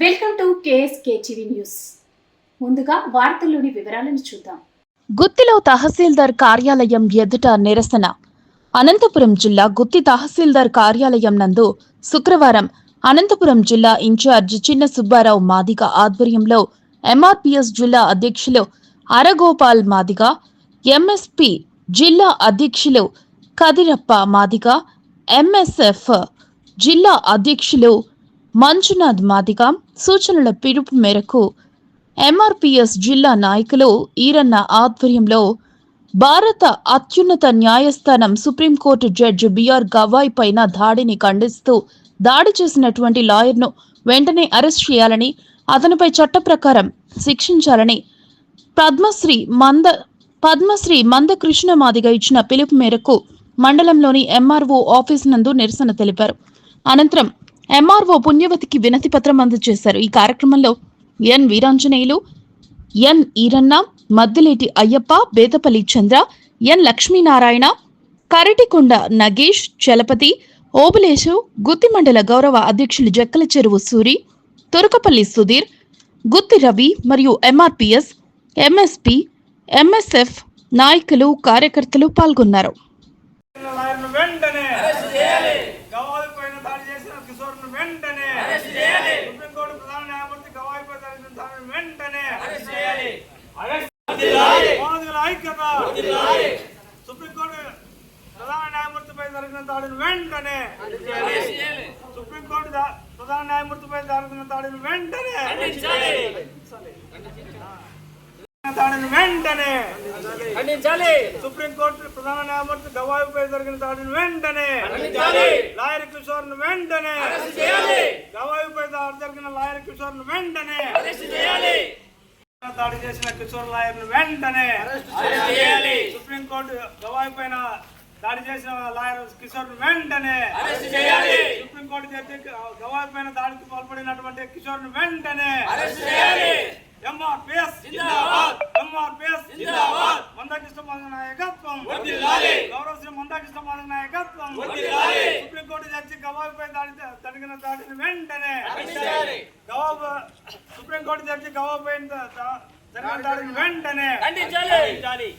Welcome to KSK TV news. ముందుగా వార్తల్లోని వివరాలను చూద్దాం. గుత్తిలో తహసీల్దార్ కార్యాలయం ఎదుట నిరసన. అనంతపురం జిల్లా గుత్తి తహసీల్దార్ కార్యాలయం నందు శుక్రవారం అనంతపురం జిల్లా ఇన్ఛార్జ్ చిన్న సుబ్బారావు మాదిగ ఆధ్వర్యంలో ఎంఆర్పిఎస్ జిల్లా అధ్యక్షులు అరగోపాల్ మాదిగ ఎంఎస్పి జిల్లా అధ్యక్షులు కదిరప్ప మాదిగ ఎంఎస్ఎఫ్ జిల్లా అధ్యక్షులు మంజునాథ్ మాదిగ సూచనల పిలుపు మేరకు ఎంఆర్పిఎస్ జిల్లా నాయకులు ఈరన్న ఆధ్వర్యంలో భారత అత్యున్నత న్యాయస్థానం సుప్రీంకోర్టు జడ్జి బిఆర్ గవాయ్ పైన దాడిని ఖండిస్తూ దాడి చేసినటువంటి లాయర్ను వెంటనే అరెస్ట్ చేయాలని అతనిపై చట్ట ప్రకారం శిక్షించాలని పద్మశ్రీ మంద పద్మశ్రీ మంద కృష్ణ మాదిగ ఇచ్చిన పిలుపు మేరకు మండలంలోని ఎంఆర్ఓ ఆఫీస్ నందు నిరసన తెలిపారు. అనంతరం ఎంఆర్ఓ పుణ్యవతికి వినతి పత్రం అందజేశారు. ఈ కార్యక్రమంలో ఎన్ వీరాంజనేయులు ఎన్ ఈరన్న మద్దిలేటి అయ్యప్ప బేతపల్లి చంద్ర ఎన్ లక్ష్మీనారాయణ కరటికొండ నగేష్ చలపతి ఓబులేశు గుత్తి మండల గౌరవ అధ్యక్షులు జక్కల చెరువు సూరి తురకపల్లి సుధీర్ గుత్తి రవి మరియు ఎంఆర్పిఎస్ ఎంఎస్పి ఎంఎస్ఎఫ్ నాయకులు కార్యకర్తలు పాల్గొన్నారు లాయర్ను వెంటనే గవాయి పైన దాడి చేసిన కిషోర్ను వెంటనే. సుప్రీంకోర్టు ప్రధాన న్యాయమూర్తి గవాయి పై జరిగిన దాడిని వెంటనే. ఐక్యత. సుప్రీంకోర్టు ప్రధాన న్యాయమూర్తిపై జరిగిన దాడిని వెంటనే. సుప్రీంకోర్టు ప్రధాన న్యాయమూర్తిపై జరిగిన దాడిని వెంటనే. దాడిని వెంటనే. ఖండించాలి. సుప్రీంకోర్టు ప్రధాన న్యాయమూర్తి గవాయిపై జరిగిన దాడిని వెంటనే. లాయర్ కిషోర్ను వెంటనే గవాయిపై దాడి జరిగిన లాయర్ కిషోర్ను వెంటనే దాడి చేసిన కిషోర్ లాయర్ను వెంటనే సుప్రీంకోర్టు గవాయి పైన దాడి చేసిన లాయర్ కిషోర్ వెంటనే. సుప్రీంకోర్టు జడ్జి గవాయి పైన దాడికి పాల్పడినటువంటి కిషోర్ను వెంటనే. అరెస్ట్ చేయాలి. ఎంఆర్పిఎస్. ఎంఆర్పిఎస్. మందకృష్ణ మాదిగ నాయకత్వం. గౌరవ శ్రీ మందకృష్ణ మాదిగ నాయకత్వం. సుప్రీంకోర్టు జడ్జి గవాయిపై దాడి జరిగిన దాడిని వెంటనే గవాబ్ సుప్రీంకోర్టు జడ్జి ద- జరిగిన దాడిని వెంటనే ఖండించాలి